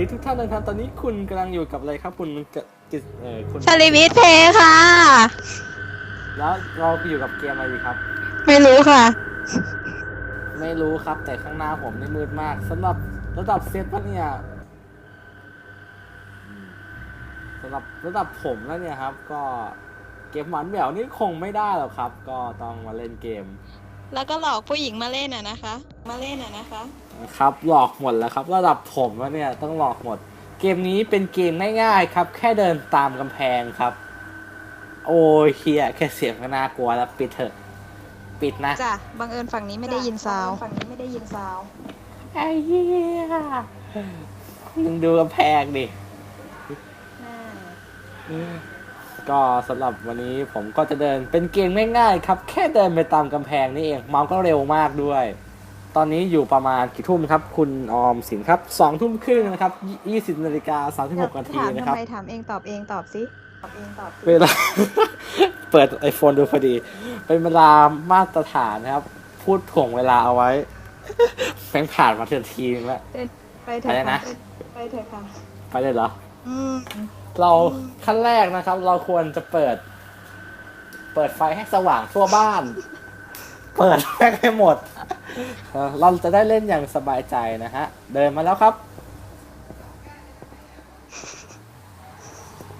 สวัสดีทุกท่านนะครับ ตอนนี้คุณกำลังอยู่กับอะไรครับ คุณกะกิจเอ่อคุณสลิวิทเพย์ค่ะ แล้วเราอยู่กับเกมอะไรดีครับ ไม่รู้ค่ะ ไม่รู้ครับ แต่ข้างหน้าผมนี่มืดมากสำหรับระดับเซตปะเนี่ยสำหรับระดับผมแล้วเนี่ยครับ ก็เกมหวานแหววนี่คงไม่ได้หรอกครับ ก็ต้องมาเล่นเกม แล้วก็หลอกผู้หญิงมาเล่นอะนะคะ มาเล่นอะนะคะ ครับหลอกหมดแล้วครับระดับผมแล้วเนี่ยต้องหลอกหมด เกมนี้เป็นเกมง่ายๆครับ แค่เดินตามกำแพงครับ โอ้ยเฮียแค่เสียงก็น่ากลัวแล้วปิดเถอะ ปิดนะจ้ะบังเอิญฝั่งนี้ไม่ได้ยินซาวด์ฝั่งนี้ไม่ได้ยินซาวด์ไอ้เฮียมึงดูกำแพงดิ ก็สำหรับวันนี้ผมก็จะเดินเป็นเกมง่ายๆครับ แค่เดินไปตามกำแพงนี่เอง เมาส์ก็เร็วมากด้วย ตอนนี้อยู่ประมาณกี่ทุ่มครับ คุณออมสินครับสองทุ่มครึ่งนะครับยี่สิบนาฬิกาสามสิบหกนาทีถามนะทำครับ ไมถามเองตอบเองตอบสิตอบเองตอบเวลา เปิด iPhone ดูพอดี เป็นเวลามาตรฐานนะครับ พูดถ่วงเวลาเอาไว้แม่งผ่านมาเทือนทีนึงแล้ว ไปเถไปเลยอะนะ ค่ะไปเถอะค่ะไปเลยเหรอ อืม เราขั้นแรกนะครับ เราควรจะเปิด เปิดไฟให้สว่างทั่วบ้าน เปิดแม่งให้หมดเออเราจะได้เล่นอย่างสบายใจนะฮะ เดินมาแล้วครับ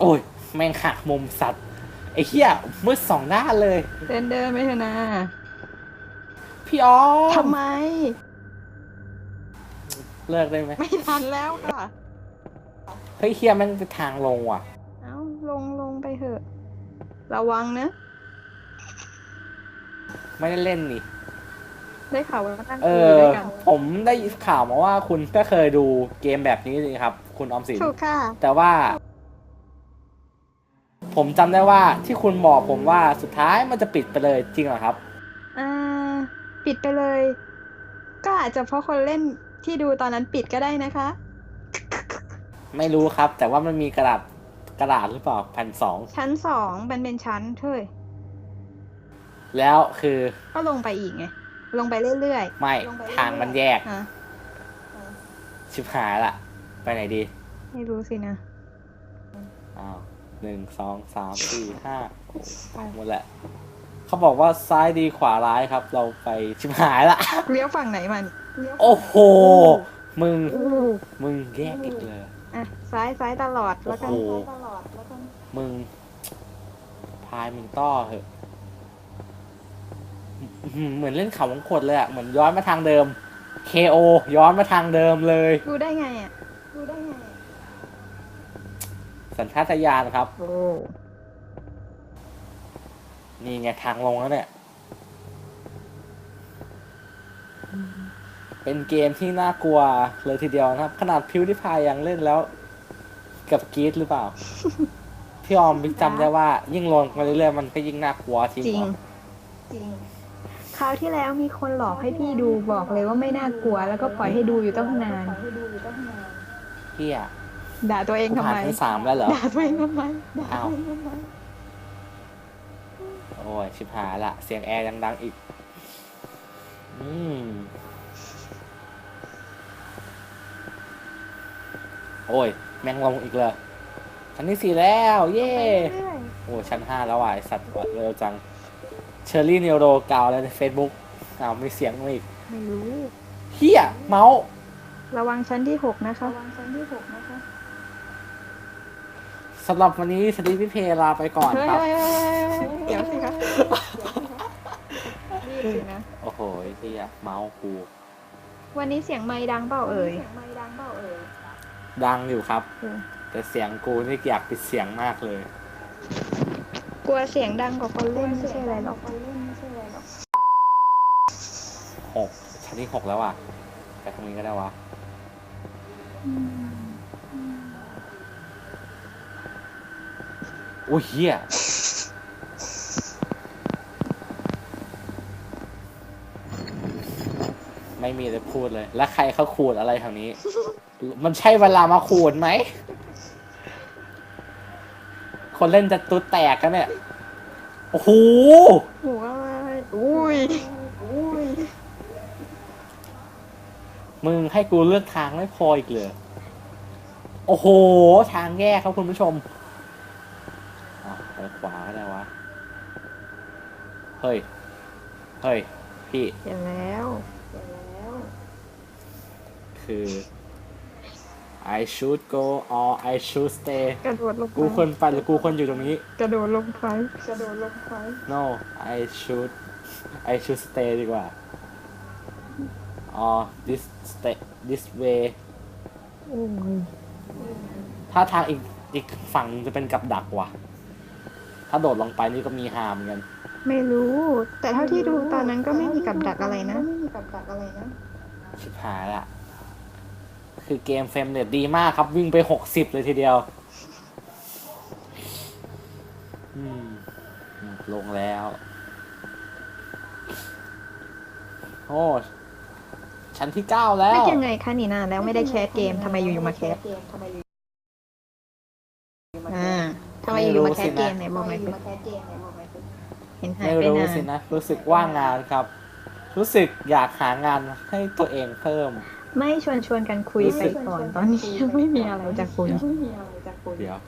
โอ้ย แม่งหักมุมสัตว์ไอ้เหี้ยมืดสองด้านเลย เดินเดินไปเถอะนะพี่อ๋อมทำไม เลิกได้ไหม ไม่ทันแล้วค่ะ เฮ้ยเฮียแม่งเป็นทางลงว่ะ เอาลงลงไปเถอะ ระวังนะ ไม่ได้เล่นนี่ ได้ข่าวว่าตั้งเอคืนอด้วยกันผมได้ข่าวมาว่าคุณก็เคยดูเกมแบบนี้สิครับ คุณออมสิน ถูกค่ะ แต่ว่า ผมจำได้ว่าที่คุณบอกผมว่าสุดท้ายมันจะปิดไปเลยจริงเหรอครับ อ่า ปิดไปเลย ก็อาจจะเพราะคนเล่นที่ดูตอนนั้นปิดก็ได้นะคะ ไม่รู้ครับ แต่ว่ามันมีกระดาษกระดาษหรือเปล่าแผ่นสองชั้นสองมันเป็นชั้นเท่ยแล้วคือ ก็ลงไปอีกไง ลงไปเรื่อยไม่ทางมันแยกๆฮะชิบหายละไปไหนดีไม่รู้สินะ อ้าวหนึ่งสองสามสี่ห้าไปหมดแหละเขาบอกว่าซ้ายดีขวาร้ายครับ เราไปชิบหายละ เลี้ยวฝั่งไหนมัน โอ้โห มึงมึงแยกอีกเลย อะซ้ายซ้ายตลอดแล้วกันโอ้โหตลอดแล้วก็มึง พายมึงต้อเหอะอื้อหือเหมือนเล่นเขาวงกดเลยอะเหมือนย้อนมาทางเดิม KO ย้อนมาทางเดิมเลย ดูได้ไงอะดูได้ไงสัญชาตญาณครับ โอ้นี่ไงทางลงแล้วเนี่ย เป็นเกมที่น่ากลัวเลยทีเดียวนะครับ ขนาดพิวที่พายยังเล่นแล้วกับกรีดหรือเปล่า พี่ออมจำได้ว่า ยิ่งลงมาเรื่อยๆมันก็ยิ่งน่ากลัวจริงจริงเหรอจริงคราวที่แล้วมีคนหลอกให้พี่ดูบอกเลยว่าไม่น่ากลัว แล้วก็ปล่อยให้ดูอยู่ตั้งนานปล่อยให้ดูอยู่ตั้งนานพี่อะด่าตัวเองกูทำผ่านไมชั้นสามแล้วเหรอด่าตัวเองทำไมด่าอ้าวตัวเองทำไมโอ้ยชิบหายละ เสียงแอร์ยังดังอีก อืม โอ้ย แมงลงอีกเลยชั้นที่สี่แล้ว เย้เรื่อยโอ้ชั้นห้าแล้วว่ะไอ้สัตว์เร็วจัง เชอร์รี่เนโรกาวเลยในเฟซบุ๊กอ้าวมีเสียงมาอีกๆไม่รู้เฮียเมาส์ระวังชั้นที่หกนะคะระวังชั้นที่หกนะคะสำหรับวันนี้สตีพี่เพลาไปก่อนเฮ้ยครับ เฮ้ยเฮ้ยเฮ้ยเดี๋ยวสิคะรีบสินะ โอ้โหเฮียเมาส์กู วันนี้เสียงไม้ดังเปล่าเอ่ย เสียงไม้ดังเปล่าเอ่ย ดังอยู่ครับเออแต่เสียงกูนี่อยากปิดเสียงมากเลย กลัวเสียงดังกว่าคนเล่นไม่ใช่อะไรหรอกคนเล่นไม่ใช่อะไรหรอกหกชั้นที่หกแล้วอะไปตรงนี้ก็ได้วะโอ้ยเฮียไม่มีอะไรพูดเลย แล้วใครเขาขูดอะไรแถวนี้ มันใช่เวลามาขูดไหม คนเล่นจะตุ๊ดแตกกันเนี่ย โอ้โห หัวอะไรอุ้ยอุ้ยมึงให้กูเลือกทางไม่พออีกเลย โอ้โห ทางแยกครับคุณผู้ชมอะไปขวาก็ได้วะ เฮ้ย เฮ้ย พี่เห็นแล้วเสร็จแล้ว คือ I should go or I should stay กระโดดลงไปกูควรไปหรือกูควรอยู่ตรงนี้ กระโดดลงไปกระโดดลงไป no I should I should stay ดีกว่า or this stay this way โอ้ยถ้าทางอีกอีกฝั่งจะเป็นกับดักว่ะ ถ้าโดดลงไปนี่ก็มีหามเหมือนกัน ไม่รู้ แต่เท่าที่ดูตอนนั้นก็ไม่มีกับดักอะไรนะ ไม่มีกับดักอะไรนะ ชิบหายละ คือเกมเฟรมเน็ตดีมากครับ วิ่งไปหกสิบเลยทีเดียวอืมอืมลงแล้ว โอ้ชั้นที่เก้าแล้ว ไม่ยังไงคะนี่นาแล้วไม่ได้แคสเกมทำไมอยู่ๆมาแคสเกมทำไมอยู่ๆมาอ่าแคสทำไมอยู่ๆมาแคสเกมไม่รู้สินะไหนบอกทำไมหน่อยอยู่สิมาแคสเกมเนี่ยบอกหน่อยสิเห็นหายไม่ไปรู้นานสินะ รู้สึกว่างงานครับ รู้สึกอยากหางานให้ตัวเองเพิ่ม ไม่ชวนชวนๆกันคุยรู้ไปสึกก่อนตอนนี้ยังไม่มีอะไรจะคุยไม่มีอะไรจะคุยเดี๋ยว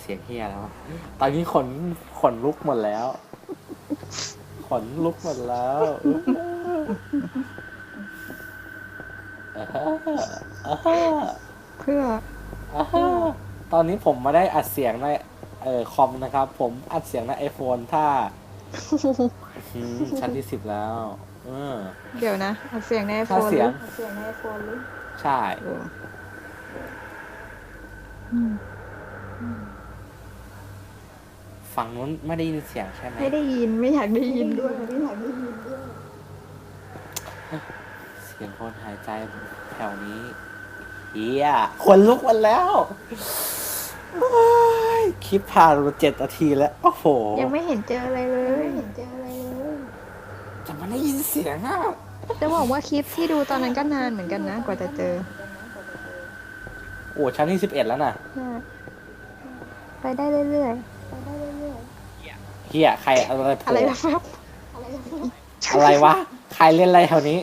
เสียงเฮียแล้วอะตอนนี้ขนขนลุกหมดแล้ว ขนลุกหมดแล้วเออเออเพื่อเออตอนนี้ผมมาได้อัดเสียงในเอ่อคอมนะครับ ผมอัดเสียงในไอโฟนถ้าอืมชั้นที่สิบแล้ว เออ เดี๋ยวนะเอาเสียงในไอโฟถ้านเสียงเสียงในไอโฟนหรือใช่อืมฝั่งนู้นไม่ได้ยินเสียงใช่ไหมไม่ได้ยินไม่อยากได้ยินด้วยไม่อยากได้ยินด้วยเสียงคนหายใจแถวนี้เฮียคนลุกหมดแล้วโอ้ยคลิปผ่านมาเจ็ดนาทีแล้ว โอ้โห ยังไม่เห็นเจออะไรเลไม่ยเห็นเจออะไรเลย จะมาได้ยินเสียงอะจะบอกว่าคลิปที่ดูตอนนั้นก็นานเหมือนกันนะ กว่าจะเจอโอ้ชั้นที่สิบเอ็ดแล้วน่ะไปได้เรื่อยไปได้เรื่อยเฮียใครอะไรๆ โผอะไรล่นะครับๆอะไรนะอะไรวะ ใครเล่นอะไรแถวนี้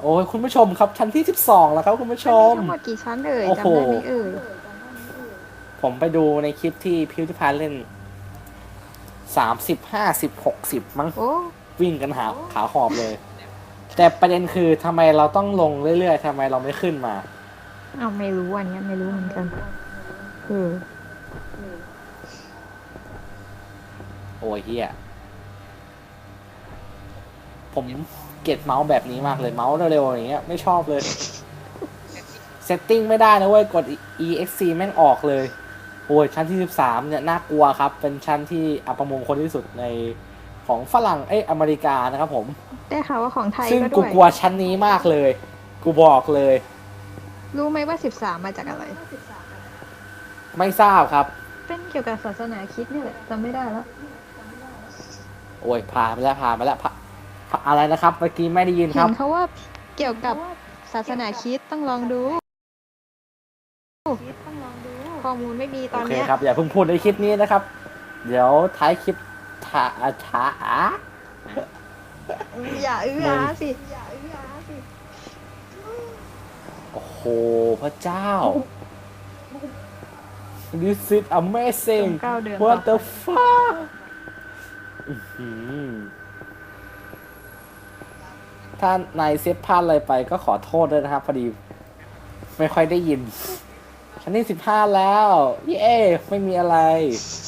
โอ้ยคุณผู้ชมครับชั้นที่สิบสองแล้วครับคุณผู้ชม ทั้งหมดกี่ชั้นเอ่ยโอ้โห จำได้ไหมเอ่ยผมไปดูในคลิปที่พิวทิพานเล่นสามสิบห้าสิบหกสิบมั้ง โอ้ วิ่งกันหาขาหอบเลย แต่ประเด็นคือทำไมเราต้องลงเรื่อยๆทำไมเราไม่ขึ้นมา เอาไม่รู้อันเนี้ยไม่รู้เหมือนกันเออโอ้ยเฮียผมเกลียดเมาส์แบบนี้มากเลยเมาส์เร็วๆอย่างเงี้ยไม่ชอบเลย เซตติ้งไม่ได้นะเว้ย กด EXC แม่งออกเลย โอ้ยชั้นที่ 13 เนี่ย น่ากลัวครับ เป็นชั้นที่อัปมงคลที่สุดใน ของฝรั่งเอ้ยอเมริกานะครับผมได้ข่าวว่าของไทยซึ่งก็กูด้วยกลัวชั้นนี้มากเลย กูบอกเลย รู้ไหมว่าสิบสามมาจากอะไร ไม่ทราบครับ เป็นเกี่ยวกับศาสนาคริดนี่แหละจำไม่ได้แล้ว โอ้ยผ่านไปแล้วผ่านไปแล้วผ่าผ่าอะไรนะครับเมื่อกี้ไม่ได้ยินคเห็รับ นเขาว่าเกี่ยวกับศาสนาคริดต้องลองดูต้องลองดูข้อมูลไม่มีตโออนเคเนี้ย ครับ อย่าเพิ่งพูดในคลิปนี้นะครับ เดี๋ยวท้ายคลิป ท้าช้าอย่าอื้ออาสิอย่าอื้ออาสิโอ้โหพระเจ้า This is amazing เก้าเดือน What ต่อ the fuck อื้อหือถ้านายเซฟพลาดอะไรไปก็ขอโทษด้วยนะครับ พอดี ไม่ค่อยได้ยิน ชั้นที่สิบห้าแล้ว เย้ ไม่มีอะไรอืม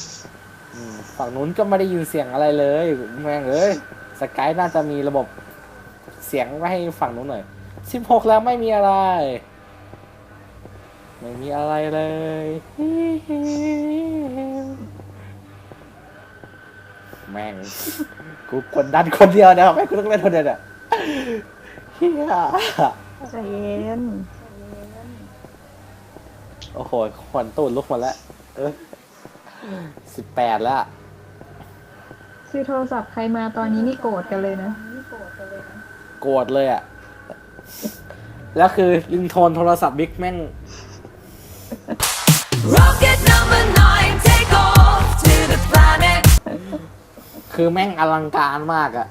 ฝั่งนู้นก็ไม่ได้ยินเสียงอะไรเลยแม่งเอ้ยสกายน่าจะมีระบบเสียงไว้ให้ฝั่งนู้นหน่อยสิบหกแล้วไม่มีอะไร ไม่มีอะไรเลยแม่งกูกดดันคนเดียวนะไม่กูต้องเล่นคนเดียวเนี่ยเฮียใจเย็นโอ้โหขวัญตูดลุกหมดแล้วเออ สิบแปดแล้วคือโทรศัพท์ใครมาตอนนี้นี่โกรธกันเลยนะนี่โกรธกันเลยนะ โกรธเลยอะ แล้วคือลิงโทนโทรศัพท์บิ๊กแม่ง Rocket number nine, take off to the planet. คือแม่งอลังการมากอะ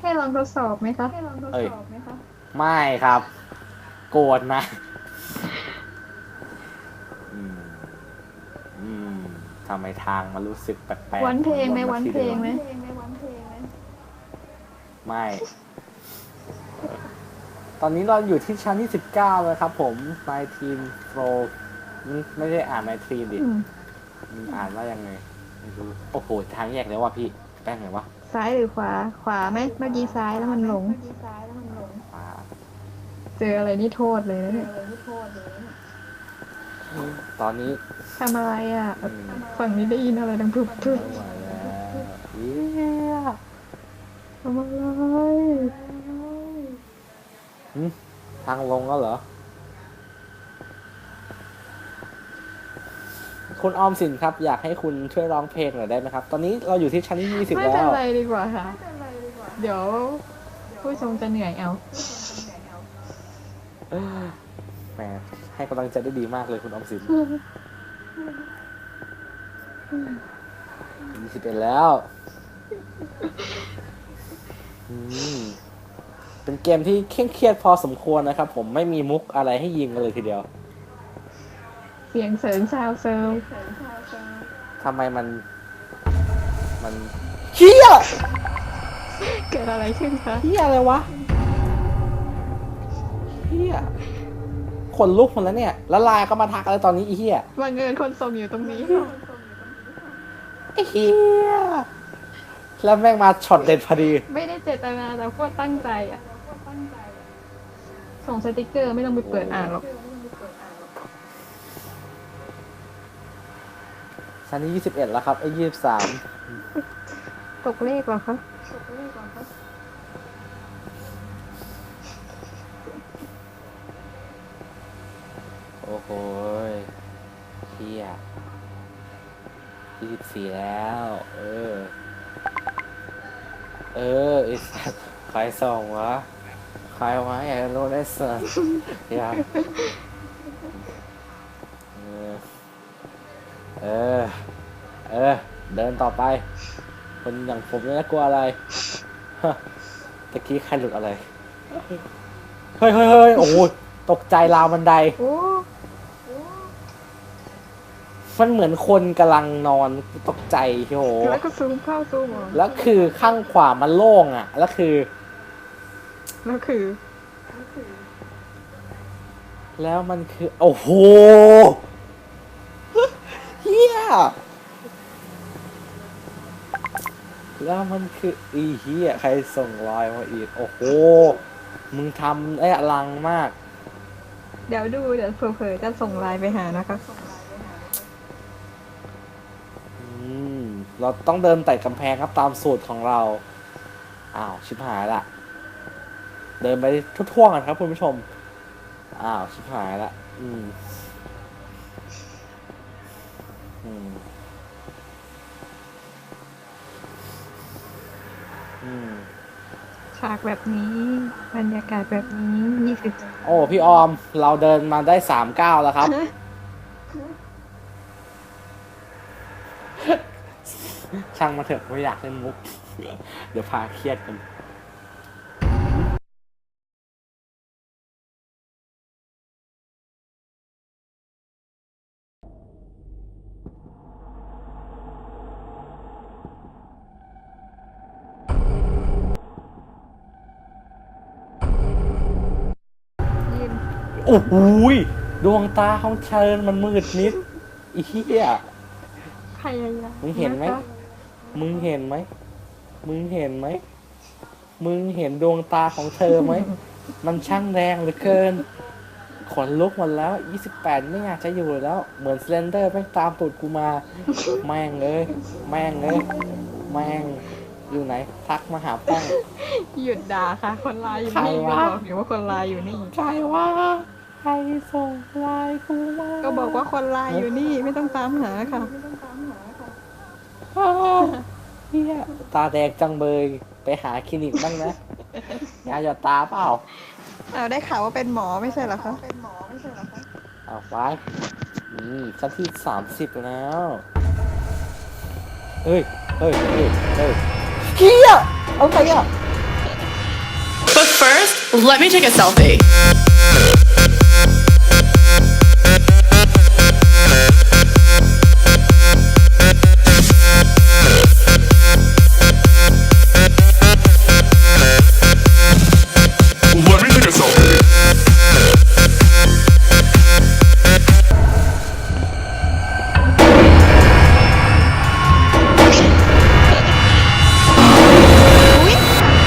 ให้ลองทดสอบไหมคะให้ลองทดเอ้ยสอบไหมคะ ไม่ครับ โกรธนะ อืม อืม ทำไมทางมันรู้สึกแปลกๆวันเพลงไหมมือวันเพลงไหมเพลงไหมวันเพลงไหมไม่ ตอนนี้เราอยู่ที่ชั้นที่สิบเก้าแล้วครับ ผมนายทีมโฟรไม่ได้อ่านนายทีมดิอืมมันอ่านว่ายังไงไม่รู้โอ้โหทางแยกแล้วว่ะพี่แป้งไงวะซ้ายหรือขวา ขวาไหมเมื่อกี้ซ้ายแล้วมันหลงดีซ้ายแล้วมันหลงอ่าเจออะไรนี่โทษเลยนะเนี่ย ตอนนี้ทำอะไรอะ อืมฝั่งนี้ได้ยินอะไรดังทุบทุบไม่ไหวแล้วเหี้ยทำอะไรหึทางลงแล้วเหรอ คุณออมสินครับ อยากให้คุณช่วยร้องเพลงหน่อยได้ไหมครับ ตอนนี้เราอยู่ที่ชั้นที่ยี่สิบไม่แล้เป็นว ไรดีกว่าค่ะเป็นไรดีกว่าเดี๋ยว ผู้ชมจะเหนื่อยเอา แหม ให้กำลังใจได้ดีมากเลยคุณออมสินยี่สิบเอ็ดแล้วอืมเป็นเกมที่เคร่งเครียดพอสมควรนะครับ ผมไม่มีมุกอะไรให้ยิงกันเลยทีเดียว เสียงเสริญซาวเซลเสริมชาวเซลล์ทำไมมัน มันเฮียเกิดอะไรขึ้นคะเฮียอะไรวะเฮีย ขนลุกหมดแล้วเนี่ย แล้วลายก็มาทักอะไรตอนนี้อีเฮียบังเอิญคนส่งอยู่ตรงนี้ ไอ้เฮียแล้วแม่งมาช็อตเด็ดพอดี ไม่ได้เจตนาแต่พวกตั้งใจอะส่งสติกเกอร์ไม่ต้องไปเปิดอ่านหรอกชั้นที่ยี่สิบเอ็ดแล้วครับไอ้ยี่สิบสามตกเลขเหรอคะ โอ้โหเฮียยี่สิบสี่แล้ว เออ เออไอ้สัสใครส่งวะใครวะอยากรู้ได้สัสอยากเออเออ เออ เดินต่อไป คนอย่างผมเนี่ยกลัวอะไรตะกี้ใครหลุดอะไร เฮ้ยเฮ้ยเฮ้ยโอ้โหตกใจราวบันได มันเหมือนคนกำลังนอนตกใจโอ้โหแล้วก็ซูมเข้าซูมออกแล้วคือข้างขวามันโล่งอะ แล้วคือ แล้วคือ แล้วมันคือ โอ้โหเฮียแล้วมันคืออีเฮียใครส่งไลน์มาอีก โอ้โห มึงทำได้อลังมาก เดี๋ยวดู เดี๋ยวเผลอๆจะส่งไลน์ไปหานะคะ เราต้องเดินไต่กำแพงครับตามสูตรของเรา อ้าว ชิบหายละ เดินไปทั่วๆกันครับคุณผู้ชม อ้าว ชิบหายละ อืม อืม อืม ฉากแบบนี้ บรรยากาศแบบนี้ยี่สิบโอ้ พี่ออม เราเดินมาได้สามก้าวแล้วครับ ช่างมาเถอะไม่อยากเล่นมุก เดี๋ยวพาเครียดกันยืนโอ้โหยดวงตาของเชิญมันมืดมิดอีเหี้ยพยายามมึงเห็นไหมะคะ มึงเห็นไหม มึงเห็นไหม มึงเห็นดวงตาของเธอไหม มันช่างแรงเหลือเกิน ขนลุกหมดแล้ว 28 ไม่อยากจะอยู่แล้ว เหมือนสเลนเดอร์แม่งตามตูดกูมา แม่งเอ้ยแม่งเอ้ยแม่ง อยู่ไหน ทักมาหาแป้งหยุดด่าค่ะ คนไลน์อยู่นี่ใครก็วะ บอกอยู่ว่าคนไลน์อยู่นี่ ใครว่า ใครส่งไลน์กูมา ก็บอกว่าคนไลน์อยู่นี่ไม่ต้องตามหาค่ะอ้าว เฮียตาแดงจังเบยไปหาคลินิกบ้างนะยาหยอดตาเปล่าเอาได้ข่าวว่าเป็นหมอไม่ใช่เหรอคะเป็นหมอไม่ใช่เหรอคะเอาไปอืมชั้นที่สามสิบแล้วเฮ้ยเฮ้ยเฮ้ยเฮ้ยเฮียเอาไปอะ But first, let me take a selfie.